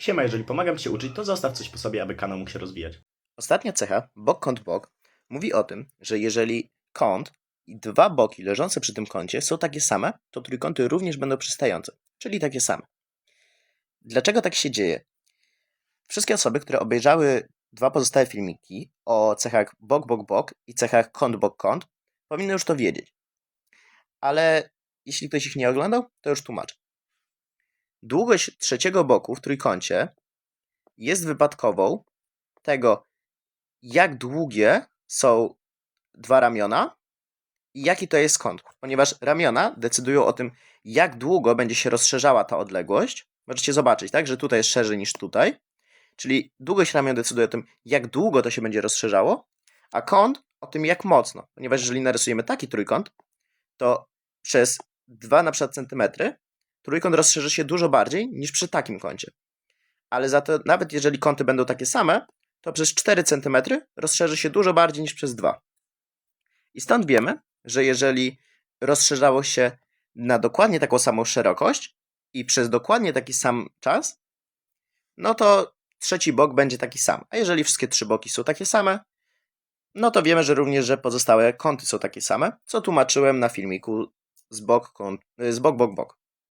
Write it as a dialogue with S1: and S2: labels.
S1: Siema, jeżeli pomagam Ci uczyć, to zostaw coś po sobie, aby kanał mógł się rozwijać.
S2: Ostatnia cecha, bok kąt bok, mówi o tym, że jeżeli kąt i dwa boki leżące przy tym kącie są takie same, to trójkąty również będą przystające, czyli takie same. Dlaczego tak się dzieje? Wszystkie osoby, które obejrzały dwa pozostałe filmiki o cechach bok bok bok i cechach kąt bok kąt, powinny już to wiedzieć. Ale jeśli ktoś ich nie oglądał, to już tłumaczę. Długość trzeciego boku w trójkącie jest wypadkową tego, jak długie są dwa ramiona i jaki to jest kąt. Ponieważ ramiona decydują o tym, jak długo będzie się rozszerzała ta odległość. Możecie zobaczyć, tak, że tutaj jest szerzej niż tutaj. Czyli długość ramion decyduje o tym, jak długo to się będzie rozszerzało, a kąt o tym, jak mocno. Ponieważ jeżeli narysujemy taki trójkąt, to przez 2 na przykład centymetry trójkąt rozszerzy się dużo bardziej niż przy takim kącie. Ale za to, nawet jeżeli kąty będą takie same, to przez 4 cm rozszerzy się dużo bardziej niż przez 2. I stąd wiemy, że jeżeli rozszerzało się na dokładnie taką samą szerokość i przez dokładnie taki sam czas, no to trzeci bok będzie taki sam. A jeżeli wszystkie trzy boki są takie same, no to wiemy, że również, że pozostałe kąty są takie same, co tłumaczyłem na filmiku z bok, kąt, z bok, bok, bok.